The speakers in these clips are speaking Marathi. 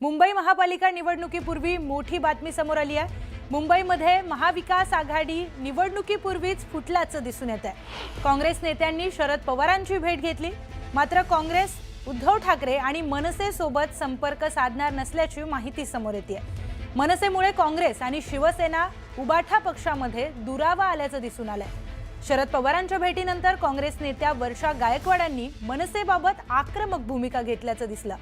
मुंबई महापालिका निवडणुकीपूर्वी मोठी बातमी समोर आली आहे. मुंबईमध्ये महाविकास आघाडी निवडणुकीपूर्वीच फुटल्याचं दिसून येत आहे काँग्रेस नेत्यांनी शरद पवारांची भेट घेतली. मात्र काँग्रेस उद्धव ठाकरे आणि मनसेसोबत संपर्क साधणार नसल्याची माहिती समोर येते मनसेमुळे काँग्रेस आणि शिवसेना उबाठा पक्षामध्ये दुरावा आल्याचं दिसून आलंय. शरद पवारांच्या भेटीनंतर काँग्रेस नेत्या वर्षा गायकवाडांनी मनसेबाबत आक्रमक भूमिका घेतल्याचं दिसलं.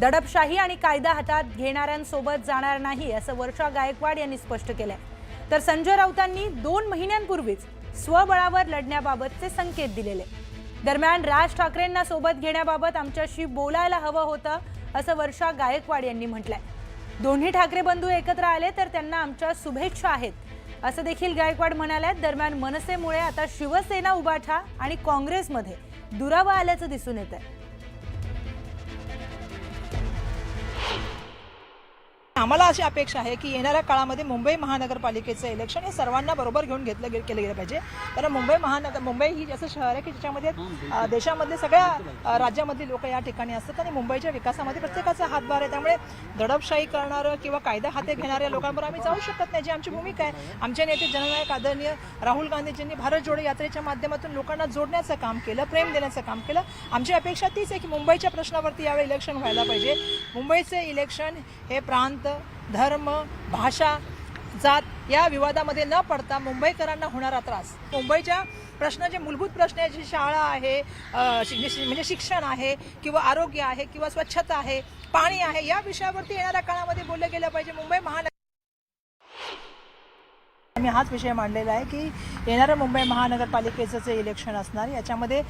दडपशाही आणि कायदा हातात घेणाऱ्यांसोबत जाणार नाही असं वर्षा गायकवाड यांनी स्पष्ट केलंय. तर संजय राऊतांनी दोन महिन्यांपूर्वीच स्वबळावर लढण्याबाबतचे संकेत दिलेले. दरम्यान राज ठाकरेंना सोबत घेण्याबाबत आमच्याशी बोलायला हवं होतं असं वर्षा गायकवाड यांनी म्हटलंय. दोन्ही ठाकरे बंधू एकत्र आले तर त्यांना आमच्या शुभेच्छा आहेत असं देखील गायकवाड म्हणाल्या दरम्यान मनसेमुळे आता शिवसेना उभाठा आणि काँग्रेसमध्ये दुरावा आल्याचं दिसून येत आहे आम्हाला अशी अपेक्षा आहे की येणाऱ्या काळामध्ये मुंबई महानगरपालिकेचं इलेक्शन हे सर्वांना बरोबर घेऊन घेतलं गे- केलं गेलं पाहिजे. कारण मुंबई महानगर मुंबई ही असं शहर आहे की ज्याच्यामध्ये देशामधले सगळ्या राज्यामधले लोक या ठिकाणी असतात आणि मुंबईच्या विकासामध्ये प्रत्येकाचा हातभार आहे. त्यामुळे दडपशाही करणारं किंवा कायदा हाती घेणाऱ्या लोकांबरोबर आम्ही जाऊ शकत नाही जी आमची भूमिका आहे. आमचे नेते जननायक आदरणीय राहुल गांधीजींनी भारत जोडो यात्रेच्या माध्यमातून लोकांना जोडण्याचं काम केलं प्रेम देण्याचं काम केलं. आमची अपेक्षा तीच आहे की मुंबईच्या प्रश्नावरती यावेळी इलेक्शन व्हायला पाहिजे. मुंबईचे इलेक्शन हे प्रांत धर्म भाषा जात या विवादामध्ये न पडता मुंबईकरांना होणारा त्रास. मुंबईच्या प्रश्न जे मूलभूत प्रश्न आहे जी शाळा आहे म्हणजे शिक्षण आहे किंवा आरोग्य आहे किंवा स्वच्छता आहे पाणी आहे या विषयावरती येणाऱ्या काळामध्ये बोललं गेलं पाहिजे. मुंबई महानगर मी हाच विषय मांडलेला आहे की येणारं मुंबई महानगरपालिकेचं जे इलेक्शन असणार याच्यामध्ये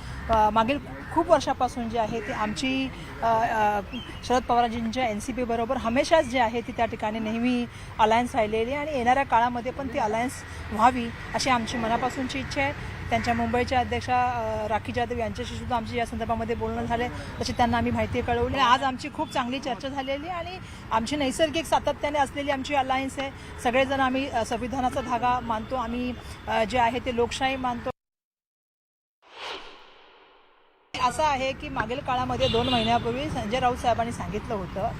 मागील खूप वर्षापासून जे आहे ते आमची शरद पवारजींच्या एन सी पीबरोबर हमेशाच जे आहे ती त्या ठिकाणी नेहमी अलायन्स राहिलेली आणि येणाऱ्या काळामध्ये पण ती अलायन्स व्हावी अशी आमची मनापासूनची इच्छा आहे. त्यांच्या मुंबईच्या अध्यक्षा राखी जाधव यांच्याशी सुद्धा आमची या संदर्भामध्ये बोलणं झाले तशी त्यांना आम्ही माहिती कळवली. आज आमची खूप चांगली चर्चा झालेली आहे आणि आमची नैसर्गिक सातत्याने असलेली आमची अलायन्स आहे. सगळेजण आम्ही संविधानाचा धागा मानतो. आम्ही जे आहे ते लोकशाही मानतो. असं आहे की मागील काळामध्ये दोन महिन्यापूर्वी संजय राऊत साहेबांनी सांगितलं होतं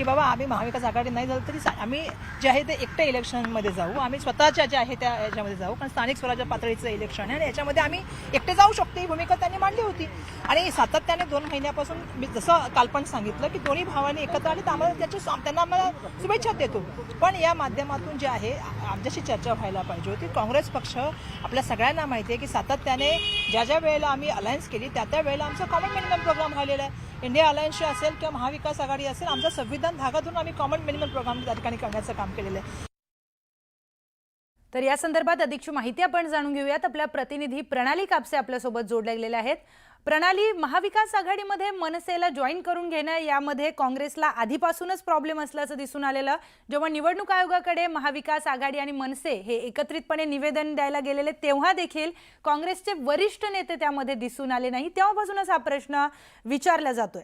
की बाबा आम्ही महाविकास आघाडी नाही झालं तरी सा- आम्ही जे आहे ते एकट्या इलेक्शनमध्ये जाऊ. आम्ही स्वतःच्या ज्या आहे त्या याच्यामध्ये जाऊ. कारण स्थानिक स्वराज्य पातळीचं इलेक्शन आहे आणि याच्यामध्ये आम्ही एकटे जाऊ शकतो. ही भूमिका त्यांनी मांडली होती. आणि सातत्याने दोन महिन्यापासून मी जसं कालपण सांगितलं की दोन्ही भावांनी एकत्र आले तर आम्हाला त्याची त्यांना आम्हाला शुभेच्छा देतो. पण या माध्यमातून जे आहे आमच्याशी चर्चा व्हायला पाहिजे होती. काँग्रेस पक्ष आपल्या सगळ्यांना माहिती आहे की सातत्याने ज्या ज्या वेळेला आम्ही अलायन्स केली त्या त्या वेळेला आमचा कॉमन मिनिमम प्रोग्राम राहिलेला आहे. इंडिया अलायन्सची असेल किंवा महाविकास आघाडी असेल आमचा संविधान धागा धरून आम्ही कॉमन मिनिमम प्रोग्राम त्या ठिकाणी करण्याचं काम केलेलं आहे. तर या संदर्भात अधिकची माहिती आपण जाणून घेऊयात. आपल्या प्रतिनिधी प्रणाली कापसे आपल्यासोबत जोडल्या गेलेल्या आहेत. प्रणाली महाविकास आघाडीमध्ये मनसेला जॉईन करून घेणं यामध्ये काँग्रेसला आधीपासूनच प्रॉब्लेम असल्याचं दिसून आलेलं. जेव्हा निवडणूक आयोगाकडे महाविकास आघाडी आणि मनसे हे एकत्रितपणे निवेदन द्यायला गेलेले तेव्हा देखील काँग्रेसचे वरिष्ठ नेते त्यामध्ये दिसून आले नाही. तेव्हापासूनच हा प्रश्न विचारला जातोय.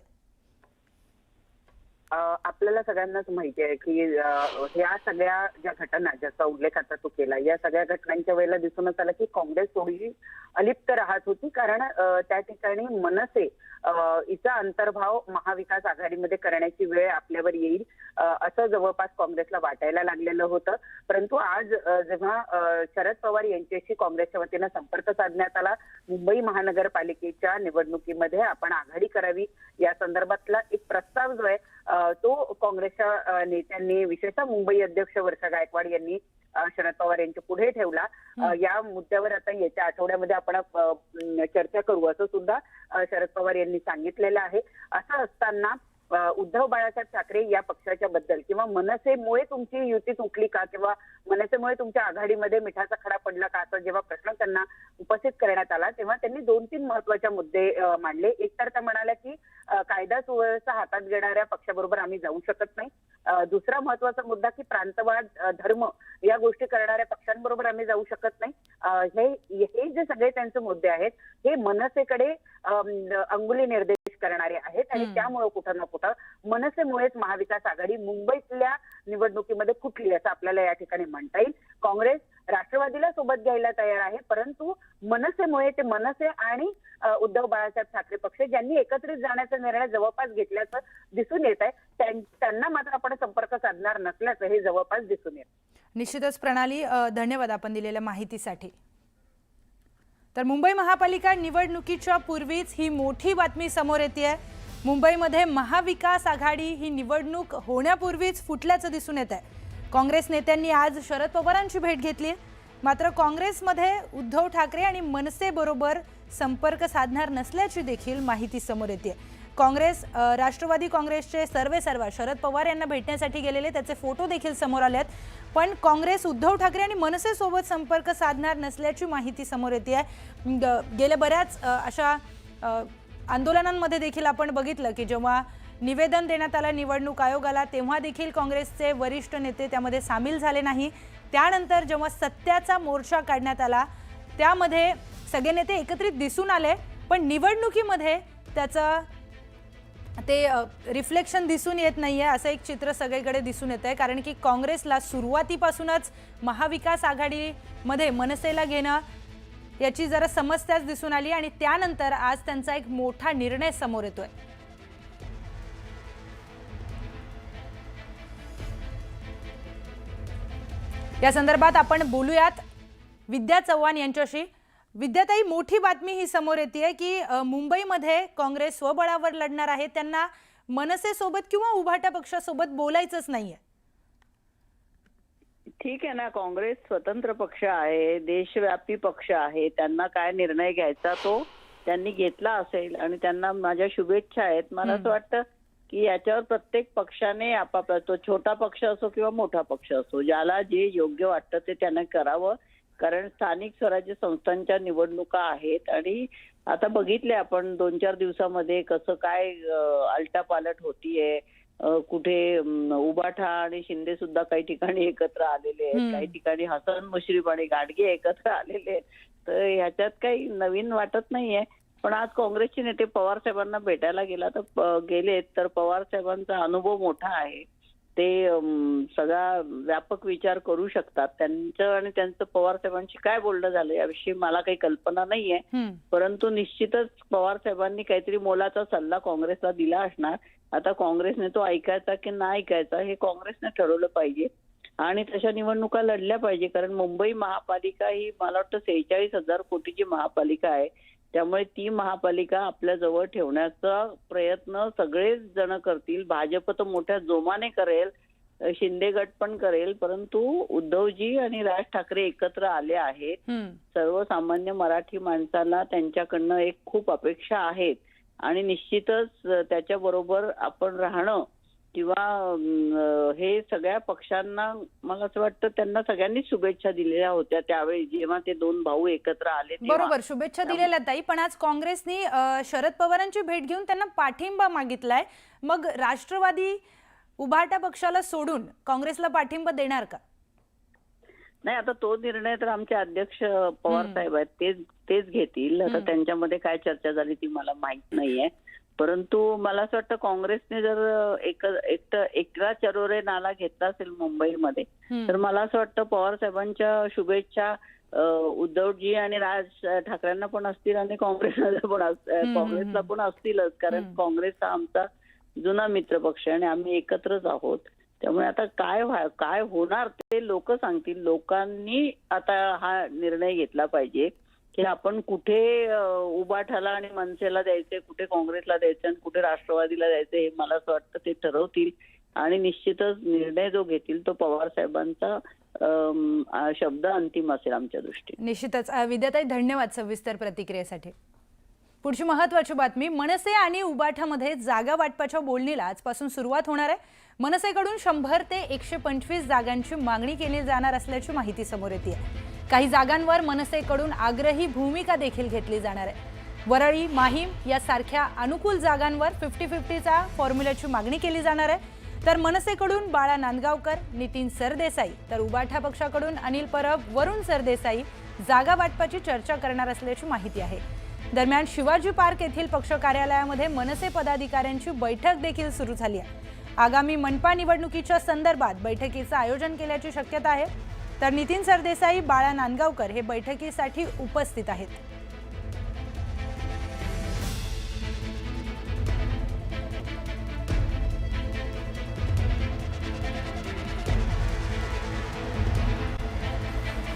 आपल्याला सगळ्यांनाच माहिती आहे की ह्या सगळ्या ज्या घटना ज्याचा उल्लेख आता तू केला या सगळ्या घटनांच्या वेळेला दिसूनच आलं की काँग्रेस थोडीशी अलिप्त राहत होती. कारण त्या ठिकाणी मनसे इचा हिचा अंतर्भाव महाविकास आघाडीमध्ये करण्याची वेळ आपल्यावर येईल असं जवळपास काँग्रेसला वाटायला लागलेलं होतं. परंतु आज जेव्हा शरद पवार यांच्याशी काँग्रेसच्या वतीनं संपर्क साधण्यात आला मुंबई महानगरपालिकेच्या निवडणुकीमध्ये आपण आघाडी करावी या संदर्भातला एक प्रस्ताव जो आहे तो काँग्रेसच्या नेत्यांनी विशेषतः मुंबई अध्यक्ष वर्षा गायकवाड यांनी शरद पवार यांच्या पुढे ठेवला. या मुद्द्यावर आता येत्या आठवड्यामध्ये आपण चर्चा करू. असं सुद्धा शरद पवार यांनी सांगितलेलं आहे. असं असताना उद्धव बाळासाहेब ठाकरे या पक्षाच्या बद्दल किंवा मनसेमुळे तुमची युती तुटली का? किंवा मनसेमुळे तुमच्या आघाडीमध्ये मिठाचा खडा पडला का? असा जेव्हा प्रश्न त्यांना उपस्थित करण्यात आला तेव्हा त्यांनी दोन तीन महत्त्वाचे मुद्दे मांडले. एक तर त्या म्हणाल्या की कायदा सुव्यवस्था हातात घेणाऱ्या पक्षाबरोबर आम्ही जाऊ शकत नाही. दुसरा महत्त्वाचा मुद्दा की प्रांतवाद धर्म या गोष्टी करणाऱ्या पक्षांबरोबर आम्ही जाऊ शकत नाही. हे हे जे सगळे त्यांचे मुद्दे आहेत हे मनसेकडे अंगुली निर्देश करणारे आहेत आणि. त्यामुळे कुठं ना कुठं मनसेमुळेच महाविकास आघाडी मुंबईतल्या निवडणुकीमध्ये फुटली असं आपल्याला या ठिकाणी म्हणता येईल. काँग्रेस राष्ट्रवादीला सोबत घ्यायला तयार आहे परंतु मनसेमुळे ते मनसे आणि उद्धव बाळासाहेब ठाकरे पक्ष ज्यांनी एकत्रित जाण्याचा निर्णय जवळपास घेतल्याचं दिसून येत आहे त्यां- त्यांना मात्र आपण संपर्क साधणार नसल्याचं हे जवळपास दिसून येत. निश्चितच प्रणाली धन्यवाद आपण दिलेल्या माहितीसाठी. तर मुंबई महापालिका निवडणुकीच्या पूर्वीच ही मोठी बातमी समोर येते आहे मुंबईमध्ये महाविकास आघाडी ही निवडणूक होण्यापूर्वीच फुटल्याचं दिसून येत आहे काँग्रेस नेत्यांनी आज शरद पवारांची भेट घेतली. मात्र काँग्रेसमध्ये उद्धव ठाकरे आणि मनसेबरोबर संपर्क साधणार नसल्याची देखील माहिती समोर येते काँग्रेस राष्ट्रवादी काँग्रेसचे सर्वे सर्वा शरद पवार यांना भेटण्यासाठी गेलेले त्याचे फोटो देखील समोर आले आहेत पण काँग्रेस उद्धव ठाकरे आणि मनसेसोबत संपर्क साधणार नसल्याची माहिती समोर येते आहे गेल्या बऱ्याच अशा आंदोलनांमध्ये देखील आपण बघितलं की जेव्हा निवेदन देण्यात आलं निवडणूक आयोगाला तेव्हा देखील काँग्रेसचे वरिष्ठ नेते त्यामध्ये सामील झाले नाही. त्यानंतर जेव्हा सत्याचा मोर्चा काढण्यात आला त्यामध्ये सगळे नेते एकत्रित दिसून आले पण निवडणुकीमध्ये त्याचं ते रिफ्लेक्शन दिसून येत नाही आहे असं एक चित्र सगळीकडे दिसून येत आहे कारण की काँग्रेसला सुरुवातीपासूनच महाविकास आघाडीमध्ये मनसेला घेणं याची जरा समस्याच दिसून आली आणि त्यानंतर आज त्यांचा एक मोठा निर्णय समोर येतोय. या संदर्भात आपण बोलूयात विद्या चव्हाण यांच्याशी. विद्याताई मोठी बातमी ही समोर येते की मुंबईमध्ये काँग्रेस स्वबळावर लढणार आहे. त्यांना मनसेसोबत किंवा उभाटा पक्षासोबत बोलायचंच नाहीये. ठीक आहे ना काँग्रेस स्वतंत्र पक्ष आहे देशव्यापी पक्ष आहे त्यांना काय निर्णय घ्यायचा तो त्यांनी घेतला असेल आणि त्यांना माझ्या शुभेच्छा आहेत. मला असं वाटतं की याच्यावर प्रत्येक पक्षाने आपापला तो छोटा पक्ष असो किंवा मोठा पक्ष असो ज्याला जे योग्य वाटतं ते त्याने करावं. कारण स्थानिक स्वराज्य संस्थांच्या निवडणुका आहेत आणि आता बघितले आपण दोन चार दिवसामध्ये कसं काय आलटापालट होतीये. कुठे उबाठा आणि शिंदे सुद्धा काही ठिकाणी एकत्र आलेले आहेत. काही ठिकाणी हसन मुश्रीफ आणि गाडगे एकत्र आलेले आहेत. तर ह्याच्यात काही नवीन वाटत नाहीये. पण आज काँग्रेसचे नेते पवार साहेबांना भेटायला गेला तर गेलेत. तर पवार साहेबांचा अनुभव मोठा आहे. ते सगळा व्यापक विचार करू शकतात. त्यांचं आणि त्यांचं पवार साहेबांशी काय बोलणं झालं याविषयी मला काही कल्पना नाहीये. परंतु निश्चितच पवार साहेबांनी काहीतरी मोलाचा सल्ला काँग्रेसला दिला असणार. आता काँग्रेसने तो ऐकायचा की नाही ऐकायचा हे काँग्रेसने ठरवलं पाहिजे. आणि तशा निवडणुका लढल्या पाहिजे. कारण मुंबई महापालिका ही मला वाटतं सेहेचाळीस हजार कोटीची महापालिका आहे. त्यामुळे ती महापालिका आपल्या जवळ ठेवण्याचा प्रयत्न सगळेच जण करतील. भाजप तर मोठ्या जोमाने करेल शिंदे गट पण करेल परंतु उद्धवजी आणि राज ठाकरे एकत्र आले आहेत. सर्वसामान्य मराठी माणसाला त्यांच्याकडनं एक खूप अपेक्षा आहेत. आणि निश्चितच त्याच्याबरोबर आपण राहणं किंवा हे सगळ्या पक्षांना मला असं वाटतं त्यांना सगळ्यांनी शुभेच्छा दिलेल्या होत्या त्यावेळी. जेव्हा ते दोन भाऊ एकत्र आले. बरोबर शुभेच्छा दिलेल्या ताई. पण आज काँग्रेसनी शरद पवारांची भेट घेऊन त्यांना पाठिंबा मागितलाय. मग राष्ट्रवादी उभाटा पक्षाला सोडून काँग्रेसला पाठिंबा देणार का? नाही आता तो निर्णय तर आमचे अध्यक्ष पवार. साहेब आहेत. तेच तेच घेतील. आता. त्यांच्यामध्ये काय चर्चा झाली ती मला माहीत नाहीये. परंतु मला असं वाटतं काँग्रेसने जर एक एक एकरा चरोरे नाला घेतला असेल मुंबईमध्ये. तर मला असं वाटतं पवार साहेबांच्या शुभेच्छा उद्धवजी आणि राज ठाकरेंना पण असतील आणि काँग्रेसला पण काँग्रेसला. पण असतीलच कारण. काँग्रेस हा आमचा जुना मित्र पक्ष आणि आम्ही एकत्रच आहोत त्यामुळे आता काय काय होणार ते लोक सांगतील लोकांनी आता हा निर्णय घेतला पाहिजे की आपण कुठे उबाठाला आणि मनसेला द्यायचे कुठे काँग्रेसला द्यायचं आणि कुठे राष्ट्रवादीला द्यायचं हे मला असं वाटतं ते ठरवतील. आणि निश्चितच निर्णय जो घेतील तो पवार साहेबांचा शब्द अंतिम असेल आमच्या दृष्टीने. निश्चितच. विद्याताई धन्यवाद सविस्तर प्रतिक्रियेसाठी. पुढची महत्वाची बातमी मनसे आणि उबाठामध्ये जागा वाटपाच्या बोलणीला आजपासून सुरुवात होणार आहे. मनसेकडून शंभर ते एकशे पंचवीस जागांची मागणी केली जाणार असल्याची माहिती समोर येते आहे काही जागांवर मनसेकडून आग्रही भूमिका देखील घेतली जाणार आहे. वरळी माहीम यासारख्या अनुकूल जागांवर फिफ्टी फिफ्टीचा फॉर्म्युल्याची मागणी केली जाणार आहे. तर मनसेकडून बाळा नांदगावकर नितीन सरदेसाई तर उबाठा पक्षाकडून अनिल परब वरुण सरदेसाई जागा वाटपाची चर्चा करणार असल्याची माहिती आहे. दरम्यान शिवाजी पार्क येथील पक्ष कार्यालयामध्ये मनसे पदाधिकाऱ्यांची बैठक देखील सुरू झाली आहे. आगामी मनपा निवडणुकीच्या संदर्भात बैठकीचं आयोजन केल्याची शक्यता आहे. तर नितीन सरदेसाई बाळा नांदगावकर हे बैठकीसाठी उपस्थित आहेत.